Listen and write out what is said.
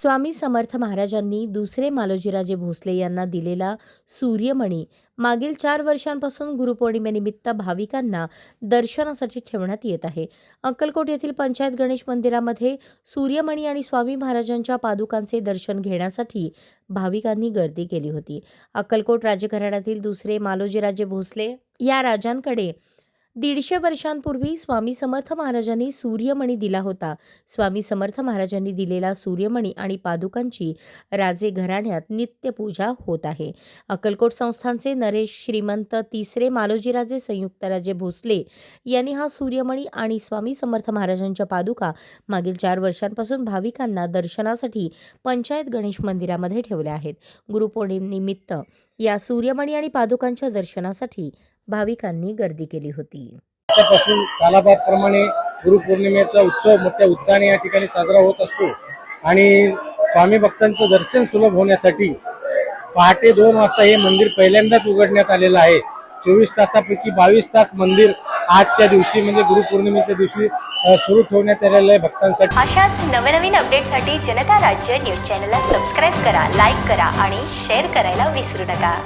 स्वामी समर्थ महाराजांनी दुसरे मालोजीराजे भोसले यांना दिलेला सूर्यमणी मागील चार वर्षांपासून गुरुपौर्णिमेनिमित्त भाविकांना दर्शनासाठी ठेवण्यात येत आहे. अक्कलकोट येथील पंचायत गणेश मंदिरामध्ये सूर्यमणी आणि स्वामी महाराजांच्या पादुकांचे दर्शन घेण्यासाठी भाविकांनी गर्दी केली होती. अक्कलकोट राजघराण्यातील दुसरे मालोजीराजे भोसले या राजांकडे दीडशे वर्षांपूर्वी स्वामी समर्थ महाराजांनी सूर्यमणी दिला होता. स्वामी समर्थ महाराजांनी दिलेला सूर्यमणी आणि पादुकांची राजे घराण्यात नित्यपूजा होत आहे. अक्कलकोट संस्थानचे नरेश श्रीमंत तिसरे मालोजीराजे संयुक्त राजे भोसले यांनी हा सूर्यमणी आणि स्वामी समर्थ महाराजांच्या पादुका मागील चार वर्षांपासून भाविकांना दर्शनासाठी पंचायत गणेश मंदिरामध्ये ठेवल्या आहेत. गुरुपौर्णिमेनिमित्त या सूर्यमणी आणि पादुकांच्या दर्शनासाठी भाविकांनी गर्दी केली होती. वर्षापासून सालाबादप्रमाणे गुरुपौर्णिमेचा उत्सव मोठ्या उत्साहाने या ठिकाणी साजरा होत असतो. आणि स्वामी भक्तांचं दर्शन सुलभ होण्यासाठी पहाटे दोन वाजता हे मंदिर पहिल्यांदाच उघडण्यात आलेलं आहे. चोवीस तासापैकी बावीस तास मंदिर आजच्या दिवशी म्हणजे गुरुपौर्णिमेच्या दिवशी सुरू ठेवण्यात आलेलं आहे भक्तांसाठी. अशाच नवनवीन अपडेटसाठी जनता राज्य न्यूज चॅनलला सबस्क्राईब करा लाईक करा आणि शेअर करायला विसरू नका.